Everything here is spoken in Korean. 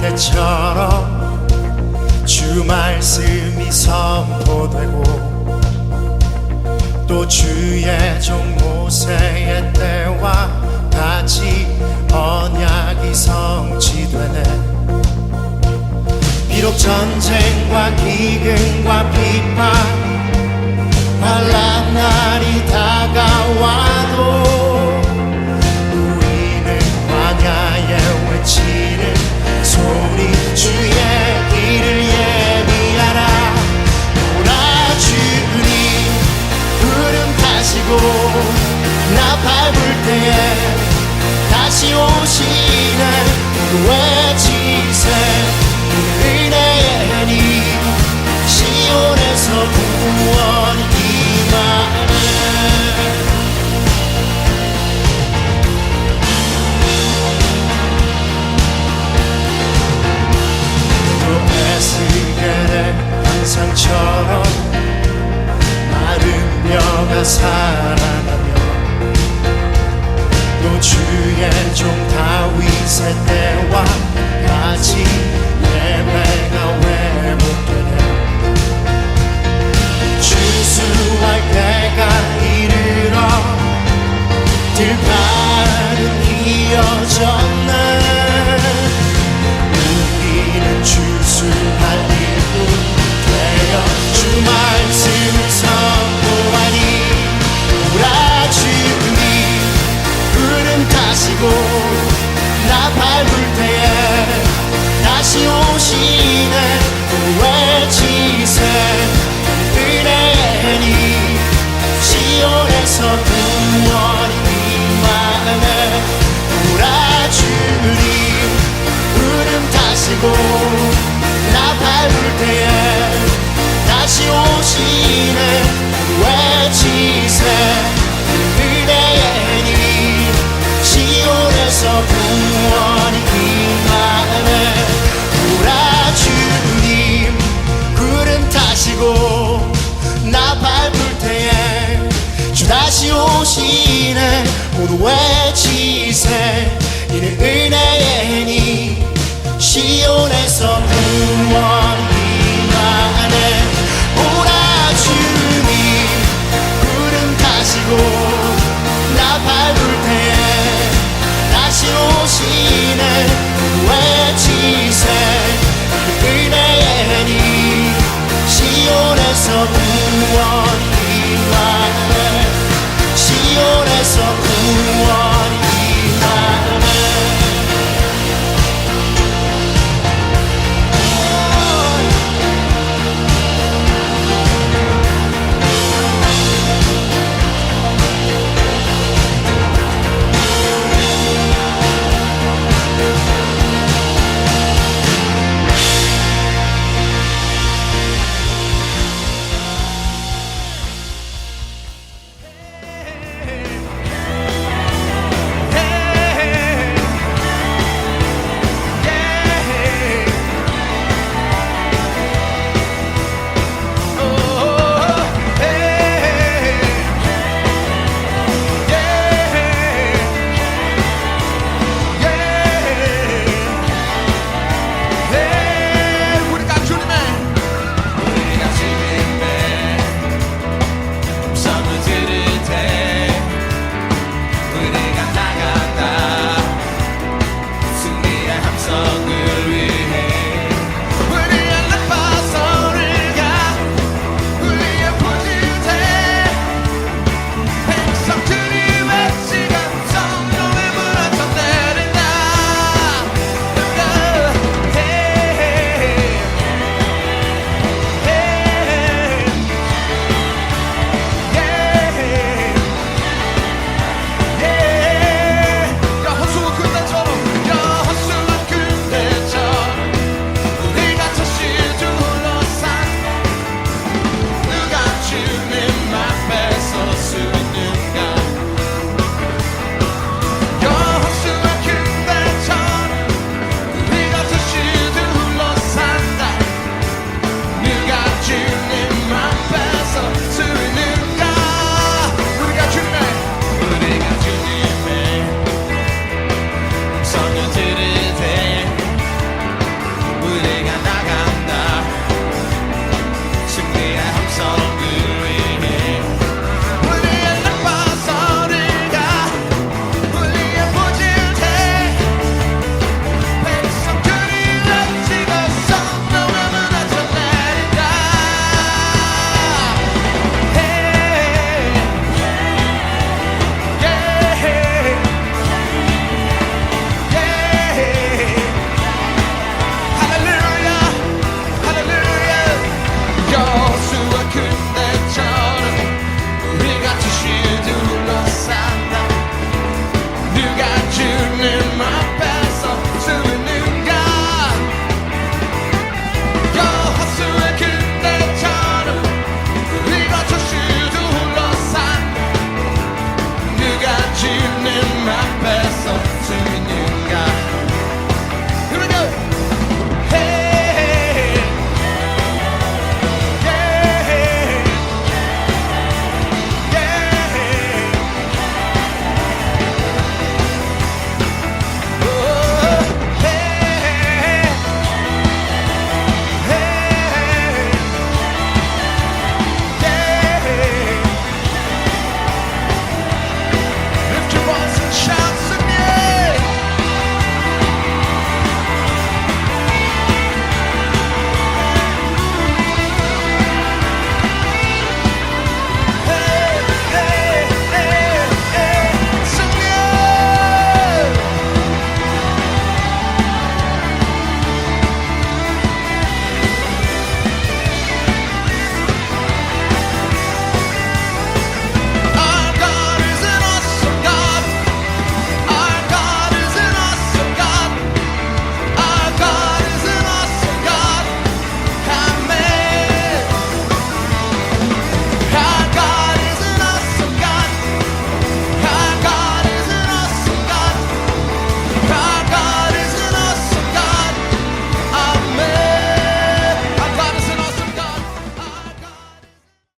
때처럼 주 말씀이 선포되고 또 주의 종 모세의 때와 같이 언약이 성취되네. 비록 전쟁과 기근과 비 다윗의 때와 같이 예배가 회복되네. 주수할 때가 이르러 들판은 이어졌 주님 구름 타시고 나 밟을 때에 다시 오시네. 외치세? 은혜니 시온에서 구원이 임하네 오라 주님. 구름 타시고 나 밟을 때에 주 다시 오시네. 모두 외치세 이는 은혜니 시온에서 구원